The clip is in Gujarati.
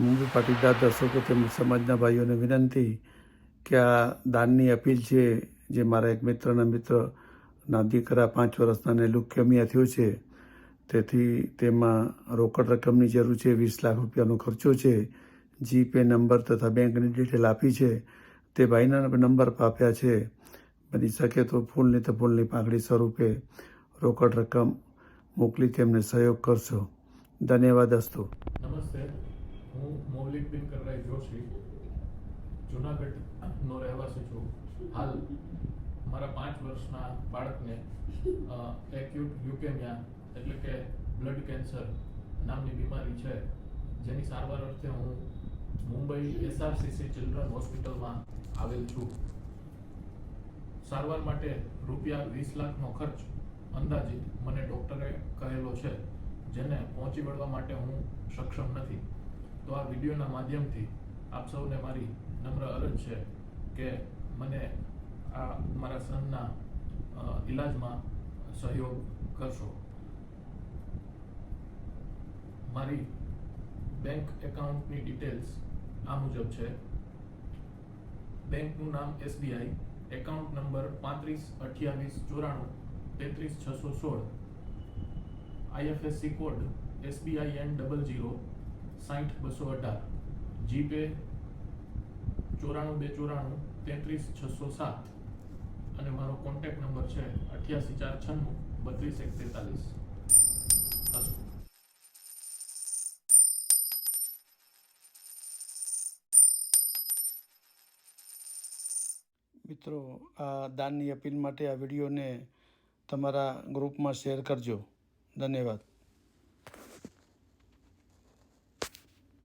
મુંબઈ પાટીદાર દર્શકો તેમજ સમાજના ભાઈઓને વિનંતી કે આ દાનની અપીલ છે, જે મારા એક મિત્રના મિત્રના દીકરા પાંચ વર્ષના ને લુકેમિયા થયો છે, તેથી તેમાં રોકડ રકમની જરૂર છે, વીસ લાખ રૂપિયાનો ખર્ચો છે જીપે નંબર તથા બેંકની ડિટેલ આપી છે, તે ભાઈના નંબર આપ્યા છે, બની શકે તો ફૂલની તો ફૂલની પાંખડી સ્વરૂપે રોકડ રકમ મોકલી તેમને સહયોગ કરશો. ધન્યવાદ અસ્તુ. નમસ્તે. હું મૌલિક દિનકરરાય જોશી જુનાગઢનો રહેવાસી છું. હાલ મારા પાંચ વર્ષના બાળકને એક્યુટ લ્યુકેમિયા એટલે કે બ્લડ કેન્સર નામની બીમારી છે. જેની સારવાર અર્થે હું મુંબઈ એસઆરસીસી ચિલ્ડ્રન હોસ્પિટલમાં આવેલ છું. સારવાર માટે રૂપિયા વીસ લાખનો ખર્ચ અંદાજિત મને ડૉક્ટરે કહેલો છે, જેને પહોંચી વળવા માટે હું સક્ષમ નથી. તો આ વિડીયોના માધ્યમથી આપ સૌને મારી નમ્ર અરજ છે કે મને આ મારા સનના ઇલાજમાં સહયોગ કરશો. મારી બેંક એકાઉન્ટની ડિટેલ્સ આ મુજબ છે. બેંકનું નામ એસબીઆઈ, એકાઉન્ટ નંબર પાંત્રીસ અઠ્યાવીસ ચોરાણું તેત્રીસ છસો સોળ. IFSC code SBI N double zero સાઠ બસો અઢાર. જીપે ચોરાણું બે ચોરાણું તેત્રીસ છસો સાત. અને મારો કોન્ટેક્ટ નંબર છે અઠ્યાસી ચાર છન્નું બત્રીસ એક તેતાલીસ. મિત્રો, આ દાનની અપીલ માટે આ વિડીયોને તમારા ગ્રુપમાં શેર કરજો. ધન્યવાદ.